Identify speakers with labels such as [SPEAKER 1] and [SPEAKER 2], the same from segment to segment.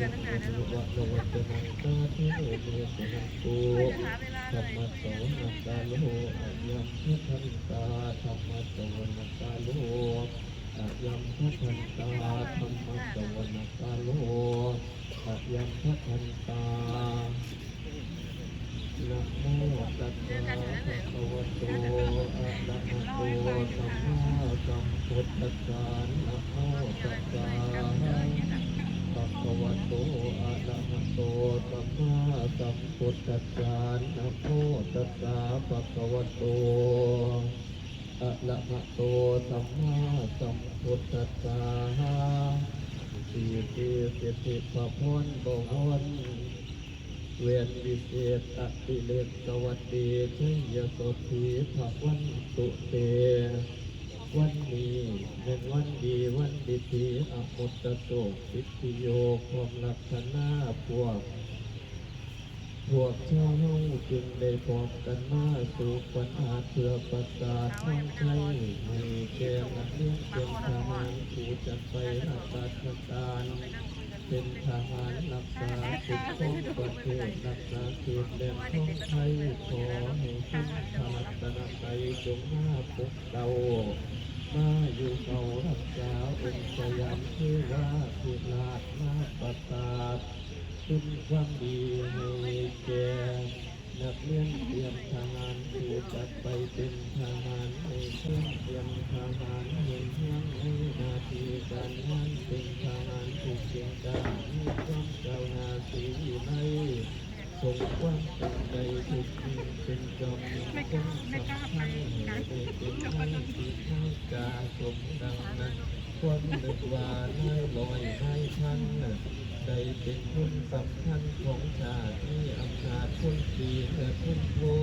[SPEAKER 1] กันตั้งนานแล้ว
[SPEAKER 2] วัดวัดจะนังตาเทโอเมสนังตู
[SPEAKER 1] หาเวลา
[SPEAKER 2] ธรร
[SPEAKER 1] เล
[SPEAKER 2] ม
[SPEAKER 1] ย
[SPEAKER 2] โสนักตาโล ภะวะโตอะระหะโตสัมมาสัมพุทธัสสะนะโมตัสสะภะคะวะโตอะระหะโตสัมมาสัมพุทธัสสะสีติสิทธิพะพรบวรเวียนวิเศษอติเลสวัสดีชัยโสธีภะวันตุเต วันนี้เป็นวันดีวันดีทีอมุตโตปิติโยความลักษณะพวก พวกชาวเฮาจึงได้พร้อมกันมาสู่ปัญหาเพื่อประสาทท่องไทยให้แก่นักเรียนเป็นทหารผู้จะไปรับราชการเป็นทหารรักษาสุขของประเทศรักษาเขตแดนท่องไทยขอให้คุณพระรัตนตรัยจงมาปกเรา มาอยู่เขารักษาองค์สยามเทวาผู้ลาดมาประสาทคุณความดีให้แก่นักเรียนเตรียมทหารผู้จะไปเป็นทหารในเครื่องเตรียมทหารเห็นเพื่อนในนาทีการงานเป็นทหารผู้เก่งกาจมีความเจ้าวหนาสีใน สมความตั้งใจทุกสิ่งเป็นจอมเป็นสำคัญให้ได้เป็นให้ที่ให้กาสมดังนั้นความนึกว่าน้ลอยให้ท่านได้เป็นคนสำคัญของชาติที่อำนาจคนดีและคนโง่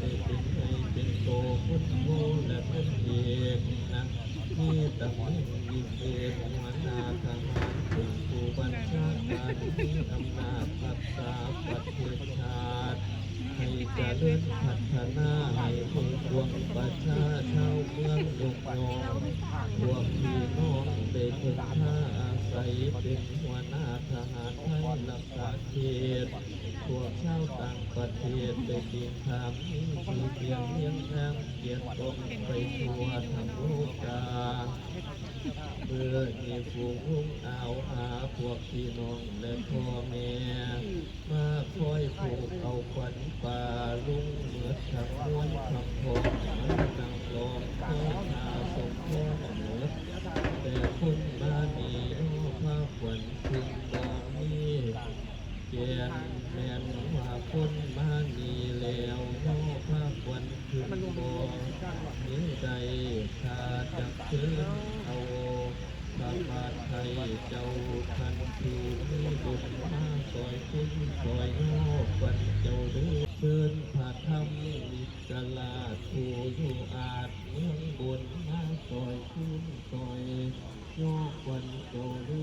[SPEAKER 2] ได้เป็นให้เป็นโตคนโง่และคนเอกนะที่ตำแหน่งวิเศษหัวหน้าทารเป็นผู้บัญ ชาการที่าจรักษาประเทศชาติให้เจริญพัฒนาให้ผู้ปวงประชาชาวเมืองยกยองพวกพี่น้องได้พึ่งพาอาศัยเป็นหัวหน้าทหารไทยรักษาเขตพวกชาวต่างประเทศได้ยินถามมีที่เพียงเลี้ยงน้ำเกียรติตนไปทั่วทั้งโลกา เมื่อให้ผู้รุ่งเอาหาพวกพี่น้องและพ่อแม่มาคอยผูกเอาขวัญป่าลุงเหมือทั้งม้วนทั้งพองมันนังลองคอยหาสมพ่อเหนือแต่คนมานีอ้อพาขวัญถึงบางนี้ แกนแม่นว่าคนมานีแล้วน้อพาขวัญถึงบ่นี้ใดขาดจากเชิญเอาพระบาทไทยเจ้าทันทีมีบุญมาซอยคุณซอยนอกวันเจ้าดือเชิญพระธรรมอิสลาทูอยู่อาจเมืองบนมาซอยคุณซอยยอกวันเจ้าดื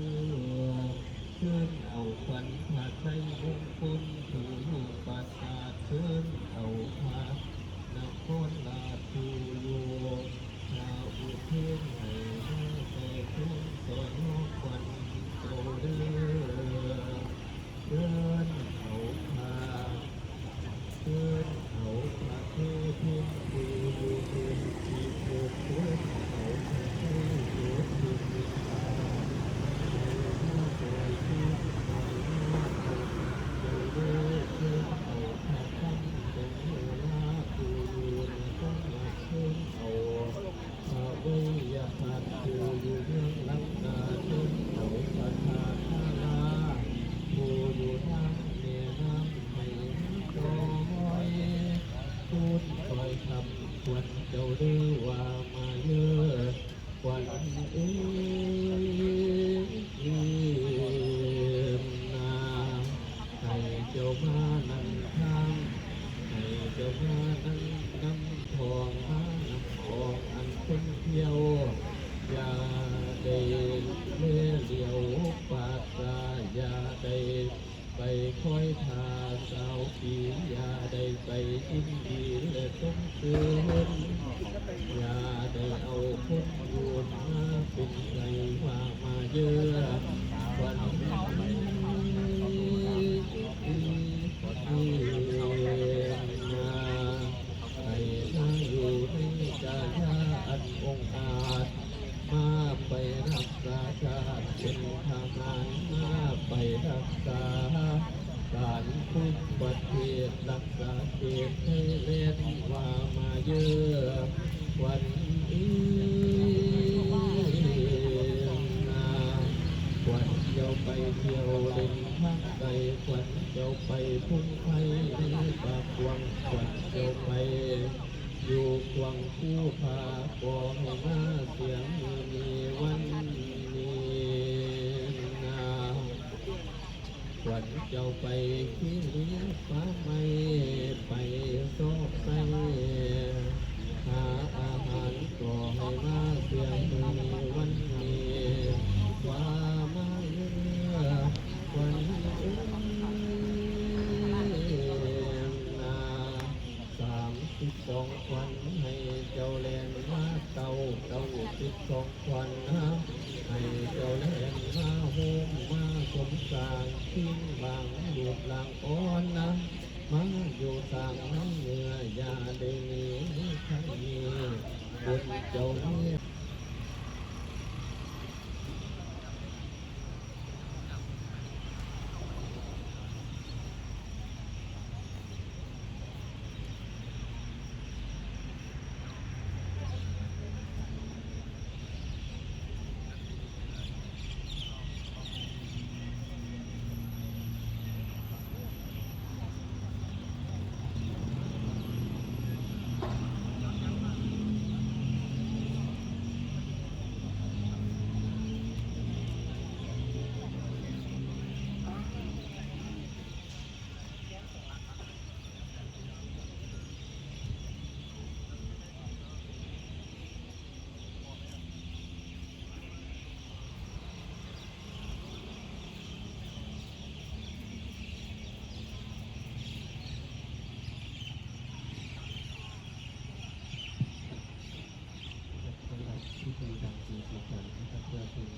[SPEAKER 2] วันเจ้าเรีอกว่ามาเยอะวันเอ ทาสาวปียาได้ไปทิ้งดีและสมคืนยาได้เอาคนอยู่มาเป็นไรว่ามาเยอะวันนี้ที่มาให้นั่งอยู่ในกายานองอาจมาไปรักษาชาติเป็นทางานมาไปรักษา การทุกประเทศรักษาเขตให้เล่นว่ามาเยอะวันนี้นาควันเจ้าไปเที่ยวเล่นทางไกลควันเจ้าไปพุ่งไฟปากควังควันเจ้าไป อยู่ควงคู่พากองหน้าเสียงมีวันนี้นา ขวัญเจ้าไปขี้เลี้ยงฟ้าไม่ไปโซกไสหาอาหารก่อให้มาเสียงวันนี้ว่ามาเยื่อขวัญเอ้ยนาสาม สิบสองวันให้เจ้าแลนมาเต้าเต้าสิบสองวันนะให้เจ้าแลนมาโฮมมาสมสางทิ้งบางหลุดลางอ่อนนะมาอยู่ตางน้ำเหงื่ออย่าได้หนีใครมีบุญเจ้าเนี่ย สีสันนะครับเพื่อเป็น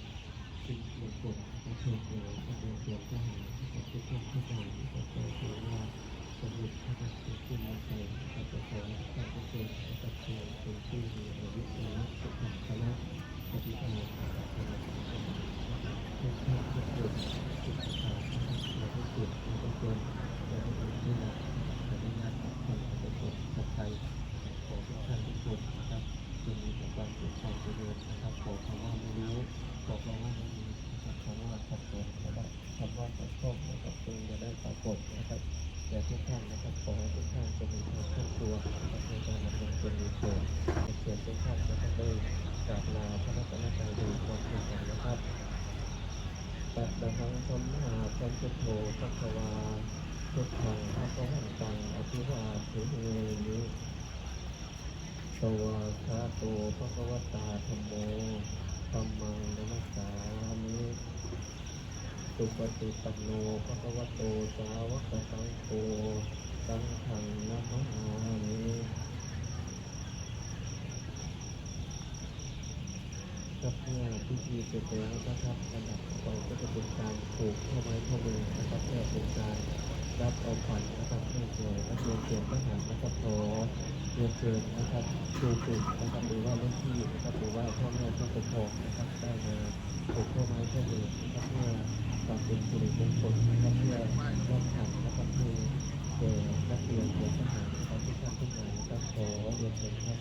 [SPEAKER 2] สิ่งมงคลและเชิญเดียวกับดวงดวงทหารนะครับทุกท่านทุกท่านกับขอถือว่าสมุดนะครับเป็นขึ้นมาใส่นะครับขอให้ท่านทุกคนนะครับเชิญเป็นผู้มีอายุนะสุขภาพปฏิบัตินะครับสำหรับทุกท่านทุกท่านทุกคนสุขภาพนะครับเราทุกคนทุกคนเราทุกคนที่รักขออนุญาตขอบคุณทุกคนขอบใจขอทุกท่านทุกคนนะครับ จงมีแต่ความสุ ขความเจริญนะครับขอคำว่าไม่รู้ขอคำว่าไม่มีนะครับคำว่าสับสนนะครับคำว่าสับสนนะครับจงจะได้ปรากฏนะครับแต่ทุกท่านนะครับขอให้ทุกท่านจะมีความครอบครัวในการดำเนินชีวิตเกิดเกิดทุกท่านจะได้กราบลาพระรัตนตรัยโดยความเป็นนะครับปะดะทังสมมาสัมพุทโธพระควาพุทธังพระวันตังอภิวาเทมิส วากขาโตภะคะวตาธรรมโมธัมมังนัสสามิสุปฏิปันโนภะคะวโตสาวกสังโฆสังฆังนัมหามิครับเมื่อพิธีเสร็จแล้วนะครับลำดับต่อไปก็จะเป็นการผูกข้อไม้ข้อมือนะครับเพื่อเป็นการ ครับเอาขวัญนะครับให้แก่นักเรียนเตรียมทหารนะครับขอเรียนเชิญนะครับครูฝึกนะครับหรือว่ารุ่นพี่นะครับหรือว่าพ่อแม่ผู้ปกครองนะครับได้มาปลูกข้อไม้ข้อมือนะครับเพื่อความเป็นสิริมงคลนะครับเพื่อร่วมขันนะครับเพื่อแก่นักเรียนเตรียมทหารนะครับทุกท่านทุกหนายนะครับขอเรียนเชิญครับ